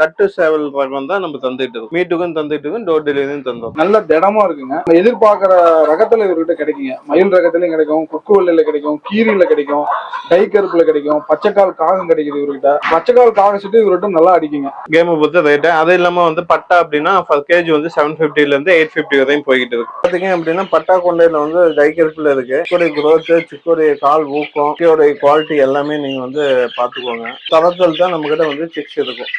கட்டு சேவல் ரகம் தான் நம்ம தந்துட்டு இருக்கோம். மீட்டுக்கும் தந்துட்டு இருக்கோம் டோர் டெலிவரியும் தந்தோம் நல்ல திடமா இருக்குங்க. எதிர்பார்க்கிற ரகத்துல இவர்கிட்ட கிடைக்குங்க. மயில் ரகத்துலயும் கிடைக்கும் கொக்கு வெள்ளையில கிடைக்கும் கீரியில கிடைக்கும் டை கருப்புல கிடைக்கும் பச்சைக்கால் காகம் கிடைக்குது இவர்கிட்ட. பச்சைக்கால் காகம் சுட்டு இவர்கிட்ட நல்லா அடிக்குங்க. கேமை பொறுத்த ரேட்டு அது இல்லாம வந்து பட்டா அப்படின்னா ஃபர்ஸ்ட் கேஜி வந்து செவன் ஃபிஃப்டில இருந்து எயிட் ஃபிஃப்டி வரையும் போய்கிட்டு இருக்கு. பாத்தீங்க அப்படின்னா பட்டா கொண்டையில வந்து டைக்கருப்புல இருக்கு. சிக்கோடைய growth சிக்கோடைய கால் ஊக்கம் குவாலிட்டி எல்லாமே நீங்க வந்து பாத்துக்கோங்க. தரத்தில் தான் நம்ம கிட்ட வந்து சிக்ஸ் இருக்கும்.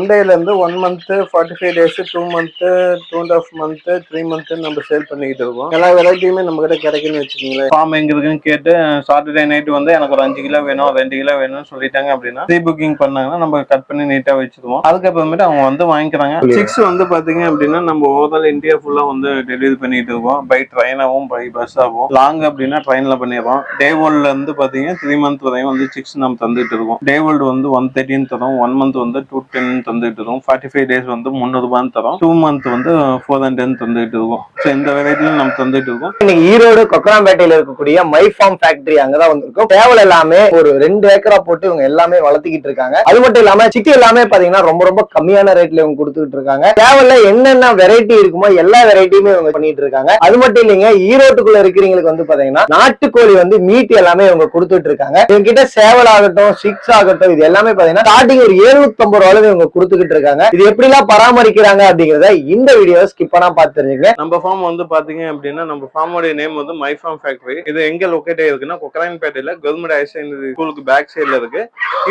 ஒன் டேல இருந்து one month forty five days two month two and half month three month நம்ம சேல் பண்ணிக்கிட்டு இருக்கோம். எல்லா வெரைட்டியுமே நம்ம கிட்ட கிடைக்குன்னு வச்சுக்கோங்களேன். ஃபார்ம் எங்க இருக்குன்னு கேட்டு சாட்டர்டே நைட் வந்து எனக்கு ஒரு அஞ்சு கிலோ வேணும் ரெண்டு கிலோ வேணும்னு சொல்லிட்டாங்க அப்படின்னா ப்ரீ புக்கிங் பண்ணாங்கன்னா நம்ம கட் பண்ணி நீட்டா வச்சிருவோம். அதுக்கப்புறமேட்டு அவங்க வந்து வாங்கிக்கிறாங்க. சிக்ஸ் வந்து பாத்தீங்க அப்படின்னா நம்ம ஓவரால் இந்தியா ஃபுல்லா வந்து டெலிவரி பண்ணிட்டு இருக்கோம். பை ட்ரெயினாகவும் பை பஸ்ஸாகவும் லாங் அப்படின்னா ட்ரெயின்ல பண்ணிடுறோம். டே வேர்ல்ட்ல இருந்து பாத்தீங்கன்னா த்ரீ மந்த் வரையும் வந்து சிக்ஸ் நம்ம தந்துட்டு இருக்கோம். டே வேர்ல்டு வந்து ஒன் தேர்ட்டின் தரோம். ஒன் மந்த் வந்து டூ டென் தந்துட்டு இருக்கோம் ஃபார்ட்டி ஃபைவ் டேஸ் வந்து முந்நூறுபான்னு தரோம். டூ மந்த் வந்து ஃபோர் ஹண்ட்ரட் தந்துட்டு இருக்கோம் ஸோ இந்த வெரைட்டிலும் நம்ம தந்துட்டு இருக்கோம் இன்னைக்கு ஈரோடு கொக்கராம்பேட்டையில இருக்கக்கூடிய மை ஃபார்ம் ஃபேக்டரி அங்கதான் வந்திருக்கும். சேவல் எல்லாமே ஒரு ரெண்டு ஏக்கரா போட்டு இவங்க எல்லாமே வளர்த்திக்கிட்டு இருக்காங்க. அது மட்டும் இல்லாம சிட்டி எல்லாமே பாத்தீங்கன்னா ரொம்ப ரொம்ப கம்மியான ரேட்ல இவங்க கொடுத்துட்டு இருக்காங்க. சேவல்ல என்னென்ன வெரைட்டி இருக்குமோ எல்லா வெரைட்டியுமே இவங்க பண்ணிட்டு இருக்காங்க. அது மட்டும் இல்லைங்க ஈரோட்டுக்குள்ள இருக்கிறவங்களுக்கு வந்து பாத்தீங்கன்னா நாட்டுக்கோழி வந்து மீட் எல்லாமே இவங்க கொடுத்துட்டு இருக்காங்க. இவங்க கிட்ட சேவல் ஆகட்டும் சிக்ஸ் ஆகட்டும் இது எல்லாமே பாத்தீங்கன்னா ஸ்டார்டிங் ஒரு 750 ரூபாய் இவங்க கொடுத்துக்கிட்டு இருக்காங்க இது எப்படி எல்லாம் பராமரிக்கிறாங்க அப்படிங்கறத இந்த வீடியோ ஸ்கிப் பண்ணா பார்த்து தெரிஞ்சுங்க நம்ம ஃபார்ம் வந்து பாத்தீங்க அப்படின்னா நம்ம ஃபார்மோட நேம் வந்து மை ஃபார்ம் ஃபேக்டரி இது எங்க லொக்கேட் ஆயிருக்குன்னா கொக்கராயன்பேட்டையில கவர்மெண்ட் ஹையர் செகண்டரி ஸ்கூலுக்கு பேக் சைடுல இருக்கு.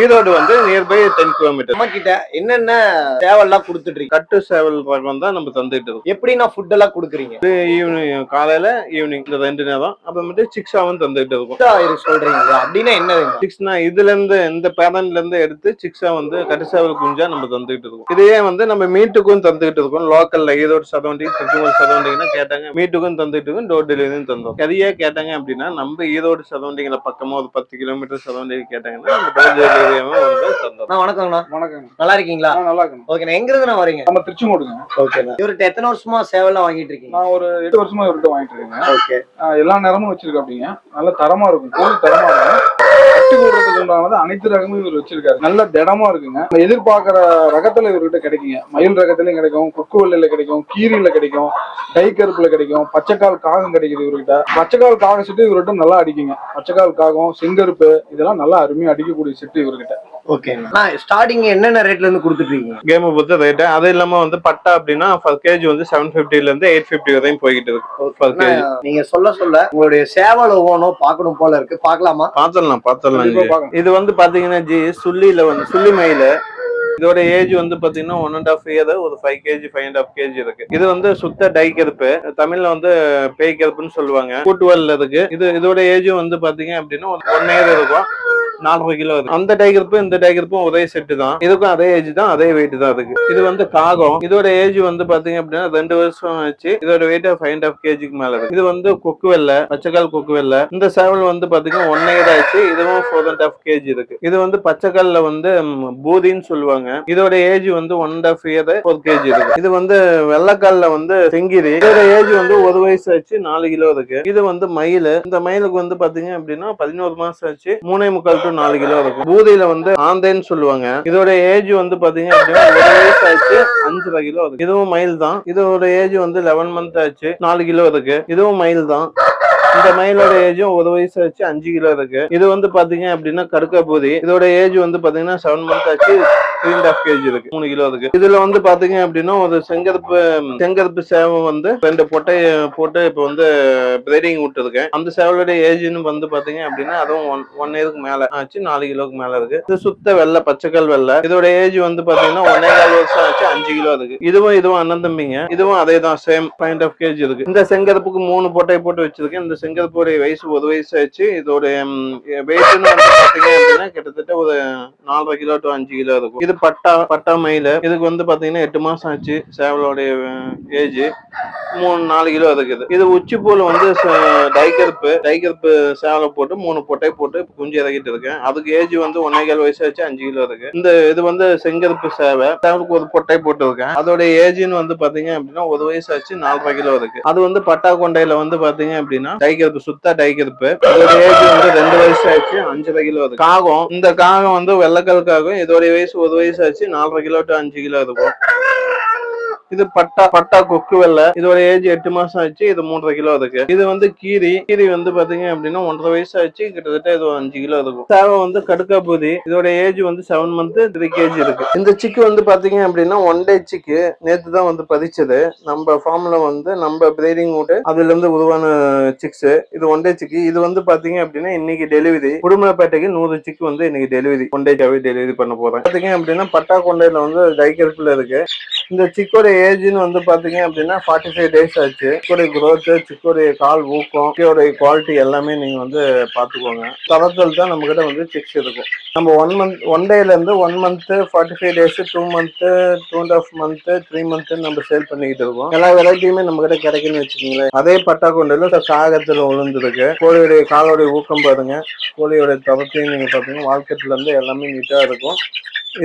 ஈரோடு வந்து நியர்பை டென் கிலோமீட்டர் நம்ம கிட்ட என்னென்ன சேவல்லாம் கொடுத்துட்டு இருக்கீங்க கட்டு சேவல் ரகம் தான் நம்ம தந்துட்டு இருக்கோம். எப்படி நான் ஃபுட் எல்லாம் கொடுக்குறீங்க? ஈவினிங் காலையில ஈவினிங் இந்த ரெண்டு நேரம் அப்புறமேட்டு சிக்ஸாவும் தந்துட்டு இருக்கும். சொல்றீங்க. அப்படின்னா என்னதுங்க சிக்ஸ்னா இதுல இருந்து இந்த பேரண்ட்ல இருந்து எடுத்து சிக்ஸா வந்து கட்டு சேவல் குஞ்சா நம்ம தந்துட்டு இருக்கோம். இதையே வந்து நம்ம மீட்டுக்கும் தந்துட்டு இருக்கோம். லோக்கல்ல ஈரோடு சரௌண்டிங் திருச்செங்கோடு சரௌண்டிங்னா கேட்டாங்க. மீட்டுக்கும் தந்துட்டு இருக்கோம். டோர் டெலிவரியும் தந்தோம். எதையே கேட்டாங்க அப்படின்னா நம்ம ஈரோடு சரௌண்டிங்ல பக்கமா ஒரு பத்து கிலோமீட்டர் சரௌண்டிங் கேட்டாங்கன்னா நம்ம டோர் டெலிவரியும் வந்து தந்தோம். நான் வணக்கங்கண்ணா. வணக்கங்க. நல்லா இருக்கீங்களா? நான் நல்லா இருக்கேன் ஓகே எங்க இருந்து நான் வரீங்க? நம்ம திருச்செங்கோடுங்க. ஓகேண்ணா இவர்கிட்ட எத்தனை வருஷமா சேவல்லாம் வாங்கிட்டு இருக்கீங்க? நான் ஒரு எட்டு வருஷமா இவர்கிட்ட வாங்கிட்டு இருக்கேங்க. ஓகே. எல்லா நேரமும் வச்சிருக்கேன் அப்படிங்க. நல்ல தரமா இருக்கும். கோழி தரமா இருக்கும். கட்டி போடுறதுக்கு உண்டானது அனைத்து ரகமும் இவர் வச்சிருக்காரு. நல்ல திடமா இருக்குங்க. எதிர்பார்க்கிற ரகத்துல இவர்கிட்ட கிடைக்குங்க. மயில் ரகத்திலையும் கிடைக்கும் கொக்கு வெள்ளையில கிடைக்கும் கீரியில கிடைக்கும் டை கருப்புல கிடைக்கும் பச்சைக்கால் காகம் கிடைக்குது இவர்கிட்ட. பச்சைக்கால் காகம் செட்டு இவர்கிட்ட நல்லா அடிக்குங்க. பச்சைக்கால் காகம் செங்கருப்பு இதெல்லாம் நல்லா அருமையா அடிக்கக்கூடிய செட்டு இவர்கிட்ட. ஓகேண்ணா ஸ்டார்டிங் என்னென்ன ரேட்ல இருந்து கொடுத்துட்டு இருக்கீங்க கேமை பொறுத்த ரேட்டு அது இல்லாம வந்து பட்டா அப்படின்னா ஃபர்ஸ்ட் கேஜி வந்து செவன் ஃபிஃப்டில இருந்து எயிட் ஃபிஃப்டி வரையும் போய்கிட்டு இருக்கு. நீங்க சொல்ல சொல்ல உங்களுடைய சேவல் ஒவ்வொன்றும் பார்க்கணும் போல இருக்கு. பார்க்கலாமா? பாத்திரலாம் பாத்திரலாம் கண்டிப்பா ஜி. பார்க்கலாம். இது வந்து பாத்தீங்கன்னா ஜி சுள்ளியில வந்து சுள்ளி மயில. இதோட ஏஜ் வந்து பாத்தீங்கன்னா ஒன் அண்ட் ஆஃப் இயர் ஒரு five KG five and half KG இருக்கு. இது வந்து சுத்த டை கருப்பு. தமிழ்ல வந்து பேய் கருப்புன்னு சொல்லுவாங்க. கூட்டுவல்ல இருக்கு. இது இதோட ஏஜும் வந்து பாத்தீங்க அப்படின்னா ஒன் இயர் இருக்கும். நாலரை கிலோ இருக்கு. அந்த டைகருப்பும் இந்த டைகருப்பும் ஒரே செட்டு தான். இதுக்கும் அதே ஏஜ் தான் அதே வெயிட் தான் இருக்கு இது வந்து காகம். இதோட ஏஜ் வந்து பாத்தீங்க அப்படின்னா ரெண்டு வருஷம் ஆச்சு. இதோட வெயிட் ஃபைவ் அண்ட் ஆஃப் கேஜிக்கு மேல இருக்கு. இது வந்து கொக்கு வெள்ளை பச்சைக்கால் கொக்கு வெள்ளை. இந்த சேவல் வந்து பாத்தீங்கன்னா ஒன் இயர் ஆச்சு இதுவும் ஃபோர் அண்ட் ஆஃப் கேஜி இருக்கு. இது வந்து பச்சைக்கல்ல வந்து பூதின்னு சொல்லுவாங்க. இதோட ஏஜ் வந்து one and half year four KG இருக்கு. இது வந்து வெள்ளைக்கால்ல வந்து செங்கிரி. இதோட ஏஜ் வந்து ஒரு வயசு ஆச்சு நாலு கிலோ இருக்கு. இது வந்து மயில். இந்த மயிலுக்கு வந்து பாத்தீங்க அப்படின்னா பதினோரு மாசம் ஆச்சு. மூணே முக்கால் டு நாலு கிலோ இருக்கும். பூதியில வந்து ஆந்தைன்னு சொல்லுவாங்க. இதோட ஏஜ் வந்து பாத்தீங்க அப்படின்னா ஒரு வயசு ஆச்சு அஞ்சரை கிலோ இருக்கு இதுவும் மயில் தான். இதோட ஏஜ் வந்து லெவன் மந்த் ஆச்சு நாலு கிலோ இருக்கு இதுவும் மயில் தான். இந்த மயிலோட ஏஜும் ஒரு வயசு ஆச்சு அஞ்சு கிலோ இருக்கு இது வந்து பாத்தீங்க அப்படின்னா கடுக்கா பூதி இதோட ஏஜ் வந்து பாத்தீங்கன்னா செவன் மந்த் ஆச்சு த்ரீ அண்ட் ஆஃப் கேஜி இருக்கு. மூணு கிலோ இருக்கு. இதுல வந்து பாத்தீங்க அப்படின்னா ஒரு செங்கருப்பு செங்கருப்பு சேவம் வந்து ரெண்டு பொட்டைய போட்டு இப்ப வந்து பிரீடிங் விட்டுருக்கேன். அந்த சேவலுடைய ஏஜ்னு வந்து பாத்தீங்க அப்படின்னா அதுவும் ஒன் ஒன் இயருக்கு மேல ஆச்சு நாலு கிலோக்கு மேல இருக்கு. இது சுத்த வெள்ளை பச்சைக்கல் வெள்ளை. இதோட ஏஜ் வந்து பாத்தீங்கன்னா ஒன்னே கால் வருஷம் ஆச்சு அஞ்சு கிலோ இருக்கு. இதுவும் இதுவும் அண்ணன் தம்பிங்க. இதுவும் அதே தான் சேம் பாயிண்ட் ஆஃப் கேஜ் இருக்கு. இந்த செங்கருப்புக்கு மூணு பொட்டை போட்டு வச்சிருக்கேன். இந்த செங்கருப்போட வயசு ஒரு வயசு ஆச்சு. இதோட வெயிட்னு வந்து பாத்தீங்க அப்படின்னா கிட்டத்தட்ட ஒரு நாலரை கிலோ டு அஞ்சு கிலோ இருக்கும். இது பட்டா பட்டா மயில. இதுக்கு வந்து பாத்தீங்கன்னா எட்டு மாசம் ஆச்சு சேவலோடைய ஏஜ். மூணு நாலு கிலோ இருக்குது இது உச்சிப்பூல வந்து டைகருப்பு டைகருப்பு சேவலை போட்டு மூணு பொட்டை போட்டு குஞ்சு இறக்கிட்டு இருக்கேன். அதுக்கு ஏஜ் வந்து ஒன்னே கால் வயசு ஆச்சு அஞ்சு கிலோ இருக்கு இந்த இது வந்து செங்கருப்பு சேவை. சேவலுக்கு ஒரு பொட்டை போட்டு இருக்கேன் அதோட ஏஜ்னு வந்து பாத்தீங்க அப்படின்னா ஒரு வயசு ஆச்சு நாலரை கிலோ இருக்கு அது வந்து பட்டா கொண்டையில வந்து பாத்தீங்க அப்படின்னா டைகருப்பு சுத்தா டைகருப்பு அதோட ஏஜ் வந்து ரெண்டு வயசு ஆச்சு அஞ்சரை கிலோ இருக்கு காகம். இந்த காகம் வந்து வெள்ளக்கல் காகம். இதோட வயசு ஒரு வயசு ஆச்சு நாலரை கிலோ டு அஞ்சு கிலோ இருக்கும் இது பட்டா பட்டா கொக்கு வெள்ளை. இதோட ஏஜ் எட்டு மாசம் ஆச்சு இது மூன்றரை கிலோ இருக்கு. இது வந்து கீரி. கீரி வந்து பாத்தீங்க அப்படின்னா ஒன்றரை வயசு ஆச்சு கிட்டத்தட்ட இது ஒரு அஞ்சு கிலோ இருக்கும். சேவை வந்து கடுக்கா பூதி இதோட ஏஜ் வந்து செவன் மந்த் த்ரீ கேஜி இருக்கு. இந்த சிக்கு வந்து பாத்தீங்க அப்படின்னா ஒன் டே சிக்கு. நேத்து தான் வந்து பதிச்சது. நம்ம ஃபார்ம்ல வந்து நம்ம பிரீடிங் விட்டு அதுல இருந்து உருவான சிக்ஸ் இது ஒன் டே சிக்கு. இது வந்து பாத்தீங்க அப்படின்னா இன்னைக்கு டெலிவரி குடும்பப்பேட்டைக்கு நூறு சிக்கு வந்து இன்னைக்கு டெலிவரி ஒன் டேக்காவே டெலிவரி பண்ண போறேன். பாத்தீங்க அப்படின்னா பட்டா கொண்டையில வந்து டைக்கருக்குள்ள இருக்கு. இந்த சிக்கோடைய ஏஜ்னு வந்து பாத்தீங்க அப்படின்னா ஃபார்ட்டி ஃபைவ் டேஸ் ஆச்சு. சிக்கோடைய growth சிக்கோடைய கால் ஊக்கம் சிக்கோடைய குவாலிட்டி எல்லாமே நீங்க வந்து பாத்துக்கோங்க. தரத்தில் தான் நம்ம கிட்ட வந்து சிக்ஸ் இருக்கும். நம்ம ஒன் மந்த் ஒன் டேல இருந்து one month forty five days two month two and half month three month நம்ம சேல் பண்ணிக்கிட்டு இருக்கோம். எல்லா வெரைட்டியுமே நம்ம கிட்ட கிடைக்குன்னு வச்சுக்கோங்களேன். அதே பட்டா கொண்டையில காகத்துல விழுந்துருக்கு கோழியுடைய காலோடைய ஊக்கம் பாருங்க. கோழியோட தரத்தையும் நீங்க பாத்தீங்கன்னா வாழ்க்கையில இருந்து எல்லாமே நீட்டா இருக்கும்.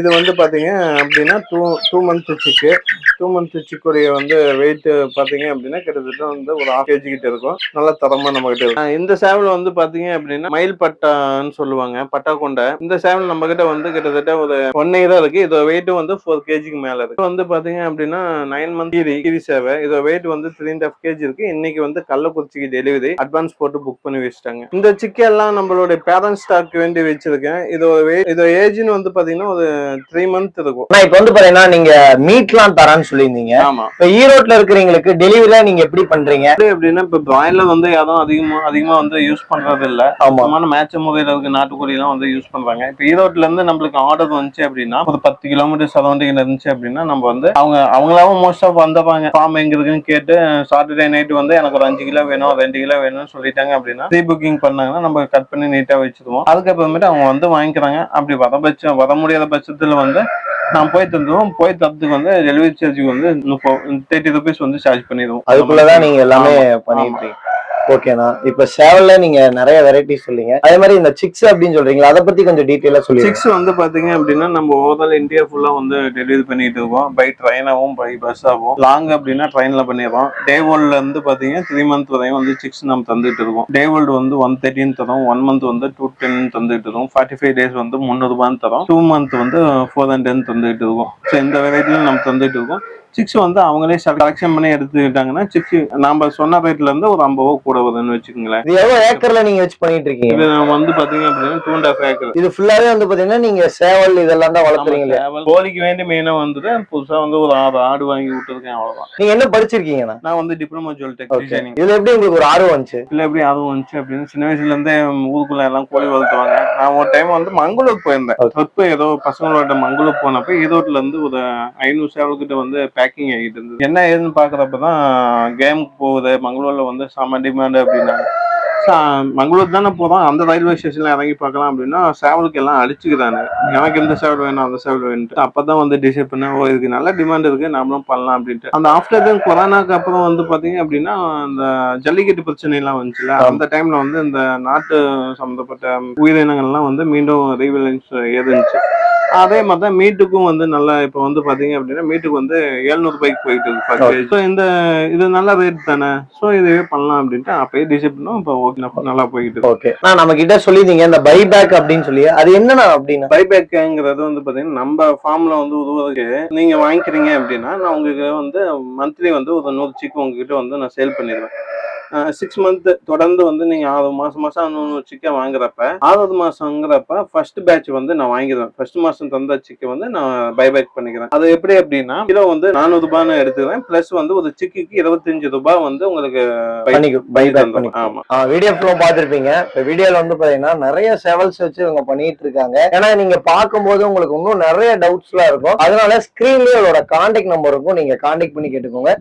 இது வந்து பாத்தீங்க அப்படின்னா two two month chick two month சிக்குரிய வந்து வெயிட் பாத்தீங்க அப்படின்னா கிட்டத்தட்ட வந்து ஒரு ஆஃப் கேஜி கிட்ட இருக்கும். நல்ல தரமா நம்ம கிட்ட இருக்கும். இந்த சேவல் வந்து பாத்தீங்க அப்படின்னா மயில் பட்டான்னு சொல்லுவாங்க பட்டா கொண்டை. இந்த சேவல் நம்ம கிட்ட வந்து கிட்டத்தட்ட ஒரு ஒன் இயர் இருக்கு. இதோட வெயிட் வந்து ஃபோர் கேஜிக்கு மேல இருக்கு. வந்து பாத்தீங்க அப்படின்னா நைன் மந்த் கீரி கீரி சேவை. இதோட வெயிட் வந்து த்ரீ அண்ட் ஹாஃப் கேஜி இருக்கு. இன்னைக்கு வந்து கள்ளக்குறிச்சிக்கு டெலிவரி அட்வான்ஸ் போட்டு புக் பண்ணி வச்சுட்டாங்க. இந்த சிக்கு எல்லாம் நம்மளுடைய பேரண்ட் ஸ்டாக் வேண்டி வச்சிருக்கேன். இதோட வெயிட் இதோட ஏஜ்னு வந்து பாத்தீங்கன்னா ஒரு த்ரீ மந்த் இருக்கும். ஆனா வந்து பாத்தீங்கன்னா நீங்க மீட்லாம் தரான்னு சொல்லியிருந்தீங்க. இப்ப ஈரோட்ல இருக்கிறவங்களுக்கு டெலிவரியா நீங்க எப்படி பண்றீங்க? அப்படின்னா இப்ப பிராய்லர் வந்து யாரும் அதிகமா அதிகமா வந்து யூஸ் பண்றது இல்ல ஆமா சுத்தமான மேட்ச் முறையில இருக்க நாட்டுக்கோழி எல்லாம் வந்து யூஸ் பண்றாங்க. இப்ப ஈரோட்ல இருந்து நம்மளுக்கு ஆர்டர் வந்துச்சு அப்படின்னா ஒரு பத்து கிலோமீட்டர் சரௌண்டிங் இருந்துச்சு அப்படின்னா நம்ம வந்து அவங்க அவங்களாவும் மோஸ்ட் ஆஃப் வந்துப்பாங்க ஃபார்ம் எங்க இருக்குன்னு கேட்டு சாட்டர்டே நைட் வந்து எனக்கு ஒரு அஞ்சு கிலோ வேணும் ரெண்டு கிலோ வேணும்னு சொல்லிட்டாங்க அப்படின்னா ப்ரீ புக்கிங் பண்ணாங்கன்னா நம்ம கட் பண்ணி நீட்டா வச்சிருவோம். அதுக்கப்புறமேட்டு அவங்க வந்து வாங்கிக்கிறாங்க. அப்படி வர பட்சம் வர முடியாத பட்சத்துல வந்து நான் போய் தந்துடுவோம் போய் தரத்துக்கு வந்து டெலிவரி சார்ஜுக்கு வந்து தேர்ட்டி ருபீஸ் வந்து சார்ஜ் பண்ணிடுவோம். அதுக்குள்ளதான் நீங்க எல்லாமே ஆமா. ஓகேண்ணா. இப்ப சேவல்ல நீங்க நிறைய வெரைட்டி சொல்றீங்க. அதே மாதிரி இந்த சிக்ஸ் அப்படின்னு சொல்றீங்களா? அதை பத்தி கொஞ்சம் டீட்டெயிலா சொல்லி சிக்ஸ் வந்து பாத்தீங்க அப்படின்னா நம்ம ஓவரால் இந்தியா ஃபுல்லா வந்து டெலிவரி பண்ணிட்டு இருக்கோம். பை ட்ரெயினாகவும் பை பஸ்ஸாகவும் லாங் அப்படின்னா ட்ரெயின்ல பண்ணிடுறோம். டே வேர்ல்ட்ல இருந்து பாத்தீங்கன்னா த்ரீ மந்த் வரையும் வந்து சிக்ஸ் நம்ம தந்துட்டு இருக்கோம். டே வேர்ல்டு வந்து ஒன் தேர்ட்டின் தரும். ஒன் மந்த் வந்து டூ டென் தந்துட்டு இருக்கோம். ஃபார்ட்டி ஃபைவ் டேஸ் வந்து முந்நூறுபான்னு தரும். டூ மந்த் வந்து ஃபோர் ஹண்ட்ரட் டென் தந்துட்டு இருக்கோம். ஸோ இந்த வெரைட்டிலும் நம்ம தந்துட்டு இருக்கோம். சிக்ஸ் வந்து அவங்களே கலெக்ஷன் பண்ணி எடுத்துக்கிட்டாங்கன்னா சிக்ஸ் நாம சொன்ன ரேட்ல இருந்து ஒரு ஐம்பது ரூபா கூட வருதுன்னு வச்சுக்கோங்களேன். இது எவ்வளவு ஏக்கர்ல நீங்க வச்சு பண்ணிட்டு இருக்கீங்க? இது வந்து பாத்தீங்க அப்படின்னா டூ அண்ட் ஹாஃப் ஏக்கர் இது ஃபுல்லாவே வந்து பாத்தீங்கன்னா நீங்க சேவல் இதெல்லாம் தான் வளர்த்துறீங்க. கோழிக்கு வேண்டி மெயினா வந்துட்டு புதுசா வந்து ஒரு ஆறு ஆடு வாங்கி விட்டுருக்கேன் அவ்வளவுதான். நீங்க என்ன படிச்சிருக்கீங்கண்ணா? நான் வந்து டிப்ளமோ ஜுவல் டெக் டிசைனிங் இதுல எப்படி உங்களுக்கு ஒரு ஆர்வம் வந்துச்சு? இல்ல எப்படி அதுவும் வந்துச்சு அப்படின்னு சின்ன வயசுல இருந்தே ஊருக்குள்ள எல்லாம் கோழி வளர்த்துவாங்க. நான் ஒரு டைம் வந்து மங்களூர் போயிருந்தேன். ட்ரிப் ஏதோ பசங்களோட மங்களூர் போனப்ப ஈரோட்ல இருந்து ஒரு ஐநூறு சேவல் கிட்ட வந்து பேக்கிங் ஆகிட்டு இருந்தது. என்ன ஏதுன்னு பாக்குறப்பதான் கேமுக்கு போகுது. மங்களூர்ல வந்து செம டிமாண்ட் அப்படின்னாங்க மங்களூர் தானே போறோம் அந்த ரயில்வே ஸ்டேஷன்ல இறங்கி பார்க்கலாம் அப்படின்னா சேவலுக்கு எல்லாம் அடிச்சுக்கிறாங்க எனக்கு எந்த சேவல் வேணும் அந்த சேவல் வேணும்ட்டு. அப்பதான் வந்து டிசைட் பண்ண ஓ இதுக்கு நல்ல டிமாண்ட் இருக்கு நாமளும் பண்ணலாம் அப்படின்ட்டு. அந்த ஆஃப்டர் தென் கொரோனாக்கு அப்புறம் வந்து பாத்தீங்க அப்படின்னா அந்த ஜல்லிக்கட்டு பிரச்சனை எல்லாம் வந்துச்சுல அந்த டைம்ல வந்து இந்த நாட்டு சம்பந்தப்பட்ட உயிரினங்கள்லாம் வந்து மீண்டும் ரீவிலன்ஸ் ஏதுச்சு அதே மாதிரி தான் மீட்டுக்கும் வந்து நல்லா இப்போ வந்து பாத்தீங்க அப்படின்னா மீட்டுக்கு வந்து 700 ரூபாய்க்கு போயிட்டு இருக்கு. So, இந்த இது நல்ல ரேட் தானே? ஸோ இதுவே பண்ணலாம் அப்படின்ட்டு அப்பயே டிசைட் பண்ணோம். இப்போ ஓகே நல்லா போயிட்டு ஓகே நான் நம்ம கிட்ட சொல்லியிருந்தீங்க இந்த பைபேக் அப்படின்னு சொல்லி. அது என்னண்ணா அப்படின்னு? பைபேக்குங்கிறது வந்து பாத்தீங்கன்னா நம்ம ஃபார்ம்ல வந்து உருவதுக்கு நீங்க வாங்கிக்கிறீங்க அப்படின்னா நான் உங்களுக்கு வந்து மந்த்லி வந்து ஒரு நூறு சிக்கு உங்ககிட்ட வந்து நான் சேல் பண்ணிடுவேன். சிக்ஸ் மந்த் தொடர்ந்து வந்து நீங்க ஆறு மாசம் மாசம் நூறு சிக்கன் வாங்குறப்ப ஆறாவது மாசங்கிறப்ப ஃபர்ஸ்ட் பேட்ச் வந்து நான் வாங்கிடுவேன். ஃபர்ஸ்ட் மாசம் தந்த சிக்கன் வந்து நான் பைபேக் பண்ணிக்கிறேன். அது எப்படி அப்படின்னா கிலோ வந்து நானூறு ரூபான்னு எடுத்துக்கிறேன். பிளஸ் வந்து ஒரு சிக்கிக்கு இருபத்தஞ்சு ரூபாய் வந்து உங்களுக்கு வீடியோ ஃபுல்லோ பார்த்திருப்பீங்க. இப்ப வீடியோல வந்து பாத்தீங்கன்னா நிறைய செவல்ஸ் வச்சு இவங்க பண்ணிட்டு இருக்காங்க. ஏன்னா நீங்க பார்க்கும்போது உங்களுக்கு இன்னும் நிறைய டவுட்ஸ் எல்லாம் இருக்கும். அதனால ஸ்கிரீன்லயே அதோட கான்டாக்ட் நம்பர் இருக்கும் நீங்க கான்டாக்ட் பண்ணி கேட்டுக்கோங்க.